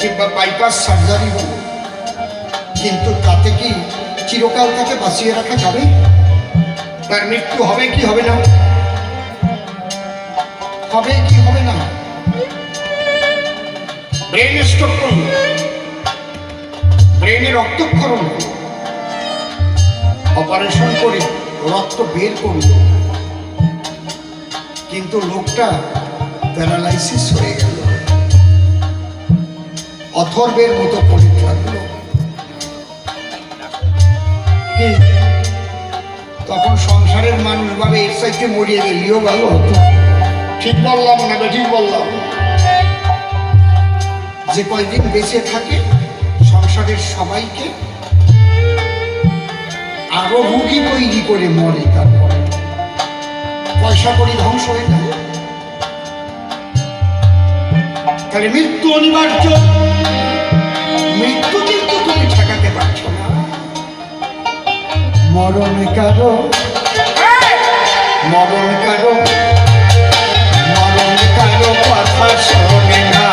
কিংবা bypass surgery হলো কিন্তু তাতে কি চিরকাল তাকে বাঁচিয়ে রাখা যাবে? তার মৃত্যু হবে কি হবে না? হবে কি হবে না? ব্রেন স্ট্রোক করল ব্রেনে রক্তক্ষরণ। অপারেশন করে রক্ত বের করল কিন্তু লোকটা প্যারালাইসিস হয়ে গেল। অথর্বের মতো কি? তখন সংসারের মানুষ ভাবে এর সাইতে মরিয়ে গেলেও ভালো হতো। ঠিক বললাম না ঠিক বললাম। যে কয়দিন বেঁচে থাকে, সংসারের সবাইকে আরও রুগী তৈরি করে মরে তারপরে। পয়সা করি ধ্বংস হয়ে যায়। তাহলে মৃত্যু অনিবার্য। মৃত্যু কিন্তু তুমি ঠেকাতে পারছ না। মরণ কারও মরণ কারও মরণ কারও কথা শোনে না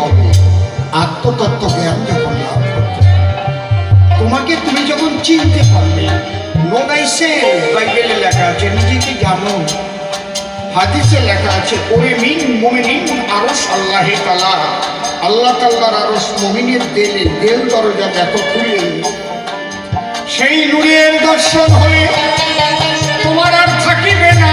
হবে। আত্মতত্ত্ব জ্ঞান যখন লাভ তোমাকে তুমি যখন চিনতে পারবে বাইবেলে লেখা আছে, নিজেকে জানো। হাদিসে লেখা আছে, ওরে মিন মুমিনিন আরস তালা আল্লাহ তাল্লার আরস মুমিনের দেলে দেল দরজা দেখো খুলে সেই নুরের দর্শন হলে তোমার আর থাকিবে না।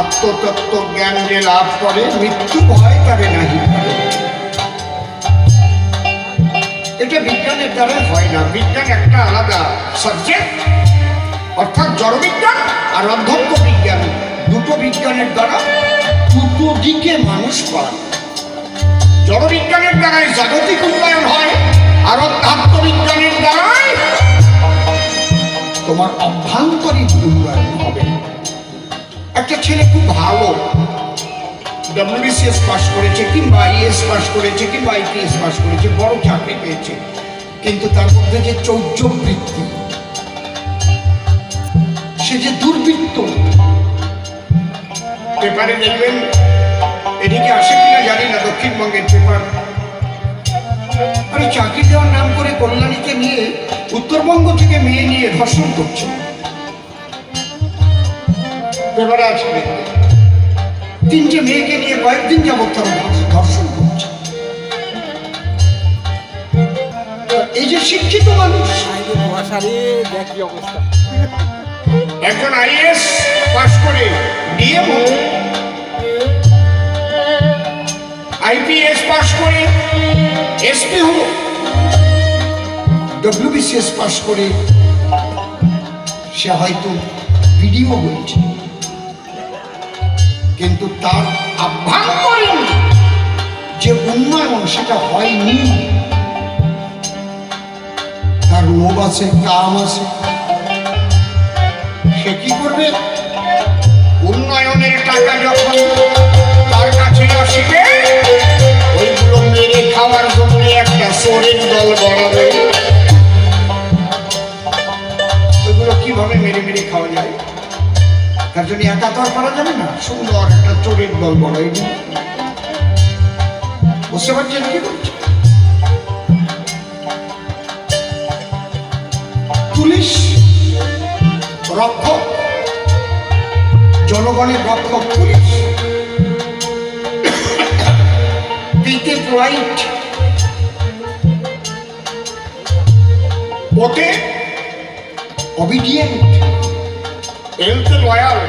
আত্মতত্ত্ব জ্ঞান যে লাভ করে, মৃত্যু ভয় তারে নাহি। এটা বিজ্ঞানের দ্বারা হয় না। বিজ্ঞান একটা আলাদা সাবজেক্ট অর্থাৎ জড়বিজ্ঞান আর অধ্যক্ষ বিজ্ঞান। দুটো বিজ্ঞানের দ্বারা দুটো দিকে মানুষ পায়। জড়বিজ্ঞানের দ্বারাই জাগতিক উন্নয়ন হয় আর আত্মবিজ্ঞানের দ্বারাই তোমার অভ্যন্তরীণ উন্নয়ন হবে। ছেলে খুব ভালো। ডব্লিউবিসিএস পাশ করেছে কিংবা আইএস পাশ করেছে কিংবা আইপিএস পাস করেছে, বড় চাকরি পেয়েছে। কিন্তু তার মধ্যে যে চৌর্য বৃত্তি, সে যে দুর্বৃত্ত, পেপারে দেখবেন, এদিকে আসে কিনা জানি না, দক্ষিণবঙ্গের পেপার। আরে চাকরি দেওয়ার নাম করে কল্যাণীকে নিয়ে উত্তরবঙ্গ থেকে মেয়ে নিয়ে ধর্ষণ করছে। পেপারে আছে তিনটে মেয়েকে নিয়ে কয়েকদিন যাবত তারা ধর্ষ- ধর্ষণ করছে। এই যে শিক্ষিত মানুষ। একজন আইএস পাস করে ডিএম আইপিএস পাস করে এসপি হলো ডব্লিউবিসিএস পাস করে সে হয়তো ভিডিও বলছে। কিন্তু তার আভ্যন্তরীণ যে উন্নয়ন সেটা হয়নি। তার লোভ আছে, কাম আছে। সে কি করবে? উন্নয়নের টাকা যখন তার কাছে আসবে, ওইগুলো মেরে খাওয়ার জন্য একটা চোরের দল বাড়াবে ওইগুলো কীভাবে মেরে মেরে খাওয়া যায়? তার জন্য একা তো আর করা যাবে না। সুন্দর একটা চোরের দল দিন বুঝতে পারছেন কি? বলছে পুলিশ রক্ষক জনগণের রক্ষক পুলিশ। পিতে পোলাইট ওতে অবিডিয়েন্ট এলতে লয়াল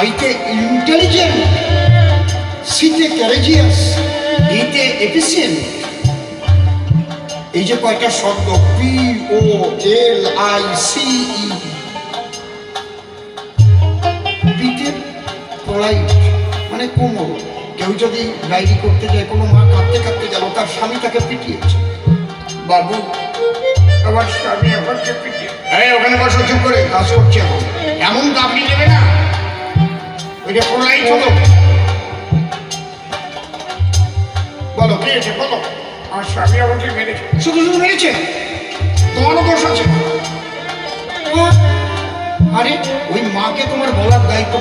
আইতে ইন্টেলিজেন্ট সিতে ক্যারেজিয়াস ডিতে এফিসিয়েন্ট এই যে কয়টা শব্দ? P O L I C E polite মানে কোমল কেউ যদি ডায়েরি করতে যায়, কোনো মা কাঁদতে কাঁদতে গেল, তার স্বামী তাকে পিটিয়েছে। বাবু, আমার স্বামী আমাকে পিটিয়ে এই ওখানে বসো চুপ করে কাজ করছে এমন দাবি নেবে না। ওইটা পোলাইট হলো বলো কে বলো। আমার স্বামী আমাকে মেরেছে। শুধু শুধু মেরেছে? তোমারও দোষ আছে। আরে ওই মাকে তোমার বলার দায়িত্ব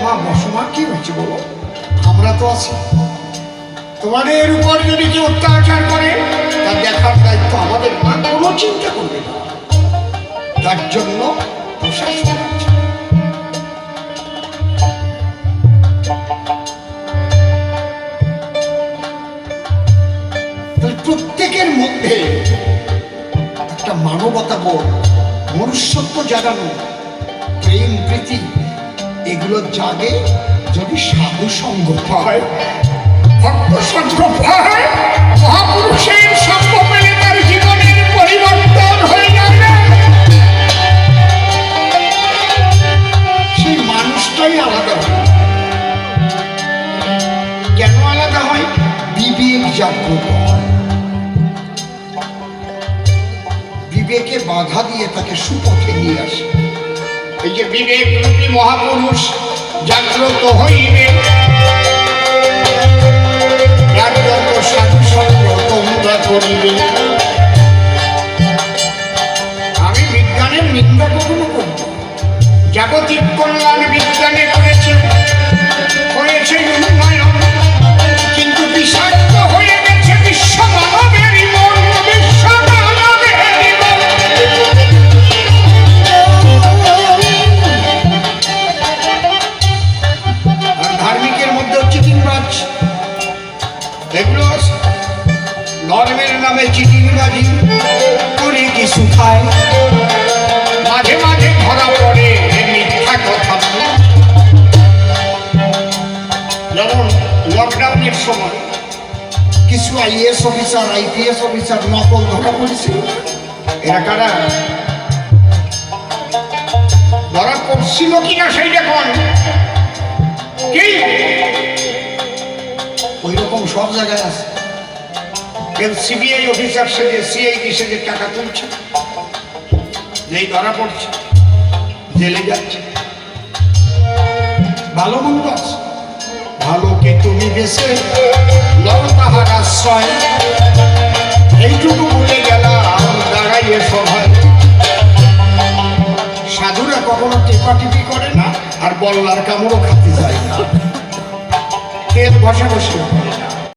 মা কি হয়েছে বলো? আমরা তো আছি। তোমাদের উপর যদি কেউ অত্যাচার করে তার দেখার দায়িত্ব আমাদের মা। কোনো চিন্তা করবে না। তার জন্য প্রশাসন প্রত্যেকের মধ্যে একটা মানবতা বোধ, মনুষ্যত্ব জাগানো, প্রেম, প্রীতি, এগুলো জাগে যদি সাধু সঙ্গ হয় ভক্ত সঙ্গ হয় বিবেক বাধা দিয়ে তাকে সুপথে নিয়ে আসে। এই যে বিবেক মহাপুরুষ জাগ্রত হইবে। এগুলো ধর্মের নামে চিটিংবাজি করে কিছু খায় মাঝে মাঝে ধরা পড়ে মিথ্যা কথা যেমন লকডাউনের সময়, কিছু আইএস অফিসার আইপিএস অফিসার নকল ধরা পড়েছিল। এরা কারা? ধরা পড়ছিল কিনা সেই দেখুন। কি? ওই রকম সব জায়গায় আছে। কেউ সিবিআই অফিসার সেজে সিআইডি সেজে টাকা তুলছে, যেই ধরা পড়ছে, জেলে যাচ্ছে। ভালো মন্দ আছে। ভালোকে তুমি বেছে তাহার আশ্রয়। এইটুকু বলে গেলাম দাঁড়াইয়ে সভায় সাধুরা কখনো টেপাটিপি করে না, আর বল্লার কামড়ও খাতে যায় না। তেল ঘষা ঘষে